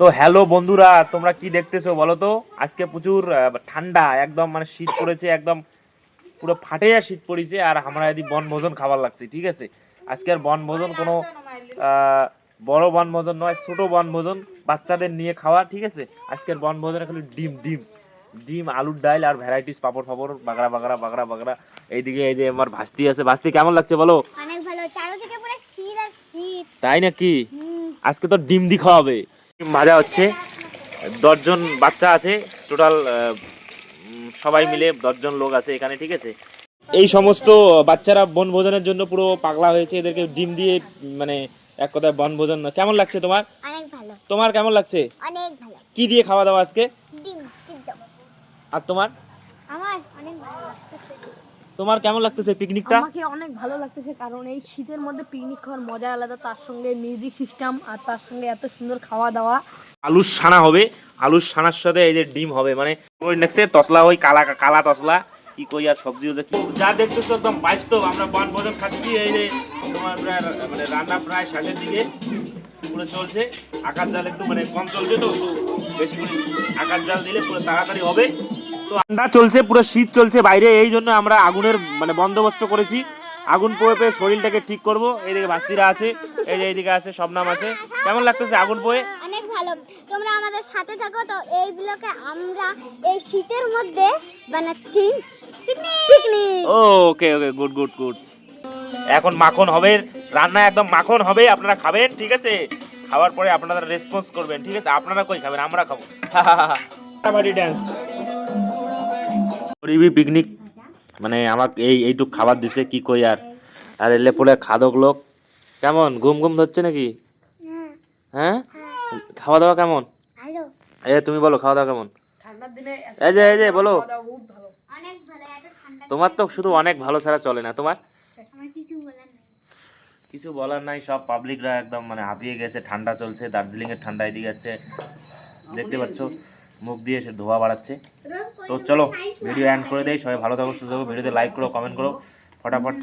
তো হ্যালো বন্ধুরা তোমরা কি দেখতেছো বলো তো? আজকে প্রচুর ঠান্ডা একদম মানে শীত পড়েছে একদম পুরো ফাটে শীত পড়েছে আর আমরা যদি বনভোজন খাবার লাগছে ঠিক আছে? আজকে আর বনভোজন কোনো বড় বনভোজন নয় ছোট বনভোজন বাচ্চাদের নিয়ে খাওয়া ঠিক আছে? আজকের বনভোজনে খালি ডিম ডিম ডিম আলুর ডাল আর ভ্যারাইটিস পাপড় ফাপড় বাগড়া বাগড়া বাগড়া বাগড়া এইদিকে এই যে আমার ভাস্তি আছে ভাস্তি কেমন লাগছে বলো? অনেক ভালো চারদিকে পুরো শীত আর শীত। তাই নাকি? আজকে তো ডিম দি খাওয়াবে। ভাজা হচ্ছে। দশজন বাচ্চা আছে টোটাল সবাই মিলে দশজন লোক আছে এখানে ঠিক আছে? এই সমস্ত বাচ্চারা বনভোজনের জন্য পুরো পাগলা হয়েছে এদেরকে ডিম দিয়ে মানে এক কথায় বনভোজন কেমন লাগছে তোমার? অনেক ভালো। তোমার কেমন লাগছে? অনেক ভালো। কি দিয়ে খাওয়া দাওয়া আজকে? ডিম সিদ্ধ। আর তোমার? আমার অনেক ভালো তোমার কেমন লাগতেছে পিকনিকটা আমাকে অনেক ভালো লাগতেছে কারণ এই শীতের মধ্যে পিকনিক খাওয়ার মজা আলাদা তার সঙ্গে মিউজিক সিস্টেম আর তার সঙ্গে এত সুন্দর খাওয়া দাওয়া আলুর ছানা হবে আলুর ছানার সাথে এই যে ডিম হবে মানে ওই দেখতে তসলা ওই কালা কালা তসলা কি কই আর সবজি ওদের কি- যা দেখতেছো একদম বাস্তব আমরা বন ভোজন খাচ্ছি এই যে তোমার প্রায় মানে রান্না প্রায় শেষের দিকে। পুরো চলছে আকাশ জাল একটু মানে কম চলছে তো তো বেশি করে আকাশ জাল দিলে পুরো তাড়াতাড়ি হবে। তো ঠান্ডা চলছে পুরো শীত চলছে বাইরে এই জন্য আমরা আগুনের মানে বন্দোবস্ত করেছি। আগুন পোয়ে পেয়ে শরীরটাকে ঠিক করব। এইদিকে ভাস্তিরা আছে এই যে এইদিকে আছে সব নাম আছে। কেমন লাগতেছে আগুন পোয়ে? অনেক ভালো। তোমরা আমাদের সাথে থাকো তো এই ব্লকে আমরা এই শীতের মধ্যে বানাচ্ছি picnic okay okay good good good. এখন মাখন হবে রান্না একদম মাখন হবে আপনারা খাবেন ঠিক আছে? খাওয়ার পরে আপনারা রেসপন্স করবেন ঠিক আছে? আপনারা কই খাবেন? আমরা খাব। ড্যান্স গরিবি পিকনিক মানে আমাকে এই এইটুক খাবার দিছে কি কই আর। আর এলে পরে খাদক লোক কেমন? ঘুম ঘুম ধরছে নাকি? হ্যাঁ? খাওয়া দাওয়া কেমন? ভালো। এ তুমি বলো খাওয়া দাওয়া কেমন? ঠান্ডার দিনে এই যে এই যে বলো। খাওয়া দাওয়া খুব ভালো। অনেক ভালো এত ঠান্ডা তোমার তো শুধু অনেক ভালো ছাড়া চলে না তোমার? আমার কিছু বলার নেই। কিছু বলার নাই সব পাবলিকরা একদম মানে হাঁপিয়ে গেছে ঠান্ডা চলছে দার্জিলিং এর ঠান্ডা এদিকে যাচ্ছে। দেখতে পাচ্ছ মুখ দিয়ে সে ধোয়া বাড়াচ্ছে। তো চলো ভিডিও এন্ড করে দেই। সবাই ভালো থাকো, সুস্থ থাকো ভিডিওতে লাইক করো কমেন্ট করো। ফটাফট